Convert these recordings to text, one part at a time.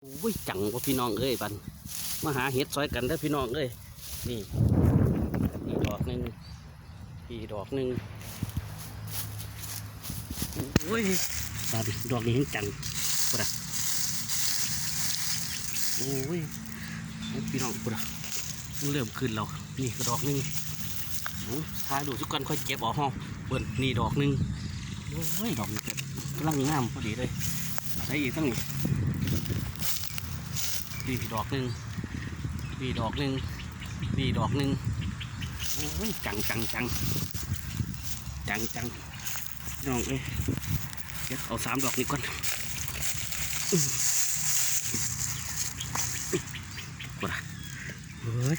โอ้ยจังว่าพี่น้องเอ้ยบันมาหาเห็ดซอยกันเด้พี่น้องเอ้ยนี่นี่ดอกหนึ่งพี่ดอกหนึ่งโอ้ยบาดดอกนี้เห็นจังปะโอ้ยพี่น้องปะมันเริ่มขึ้นแล้วนี่ก็ดอกหนึ่งเอายดูทุกคนค่อยเก็บออกห้องเบิ่นนี่ดอกหนึ่งโอ้ยดอกนี้ก็กำลังงามพอดีเลยใส่อีกตั้งนี่ นี่ดอกหนึ่งนี่ดอกหนึ่งนี่ดอกหนึ่งโอ้ยจังจังจังจังจังน้องเอ้ยเดี๋ยวเอาสามดอกนี้ก่อนอื้ออื้อกดอะเฮ้ย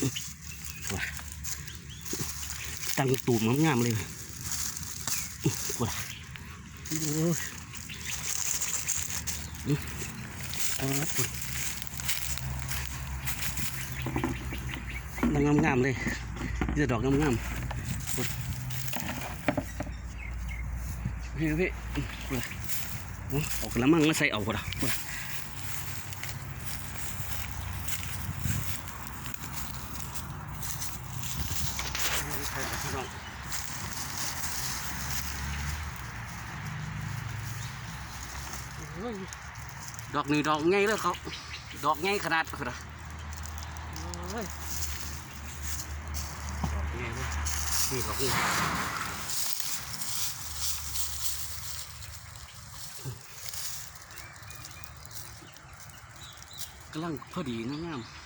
อื้อกดอะตั้งตูมงามๆเลยอื้อกดอะโอ้ยเอา นดอกงามๆเลยนี่จะดอกงามๆปุ่นพี่พี่ปุ่นเออากระมังมาใส่เอาปุ่นปุ่น ดอกนี้ดอกไงเลยเขาดอกไงขนาดขนาดโอ้ยดอกไงเลยนี่ดอกนี้กำลังพอดีงามๆ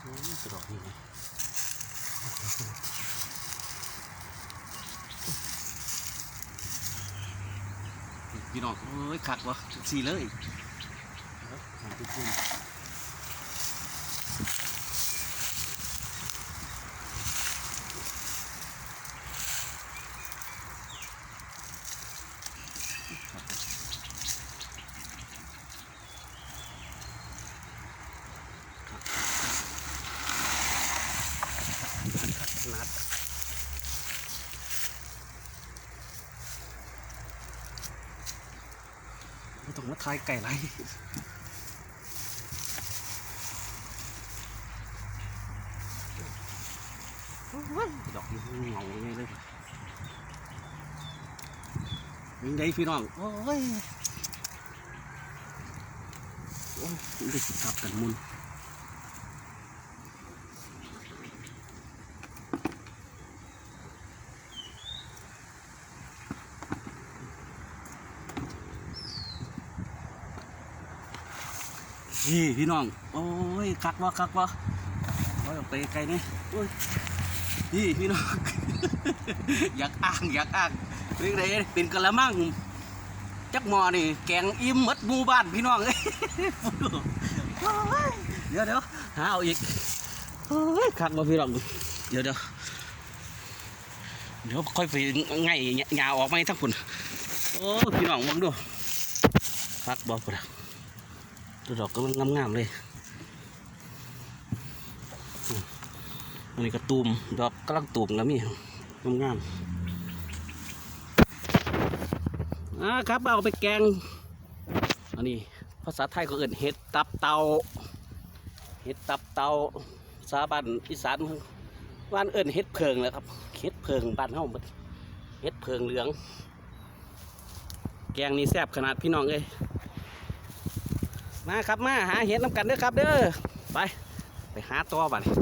โอ้ยดอกนี้ พี่น้องเอ้ยขัดวะสีเลยหาทุกคน ต้องมาทายไก่ไรดอกนี้เงาเลยเลยยังได้พี่น้อง โอ้ย โอ้ยได้สิครับกันมุน พี่พี่น้อง โอ้ยคักวะคักวะโอ้ยไปไกลนี่โอ้ยนี่พี่น้อง อยากอ้างอยากอ้างเรื่องไรเป็นกะละมังจักหมอนี่แกงอิ่มหมดหมู่บ้านพี่น้องเอ้ยโอ้ยเดี๋ยวเดี๋ยวหาเอาอีกโอ้ยคักมาพี่น้องเดี๋ยวเดี๋ยวเดี๋ยวค่อยไปไงยาออกไหมทั้งคนโอ้พี่น้องมองดูคักบอกพุ่นอะ ตัวดอกกำลังงามๆเลยอันนี้ก็ตูมดอกกำลังตูมแล้วมีงามๆอ่าครับเอาไปแกงอันนี้ภาษาไทยก็เอื่นเห็ดตับเตาเห็ดตับเตาสาบันอีสานบ้านเอื่นเห็ดเพิงแล้วครับเห็ดเพิงบ้านเฮาเห็ดเพิงเหลือง แกงนี่แซ่บขนาดพี่น้องเอ้ย มาครับมาหาเห็ดน้ำกันเด้อครับเด้อไป ไปหาตัวบัดนี้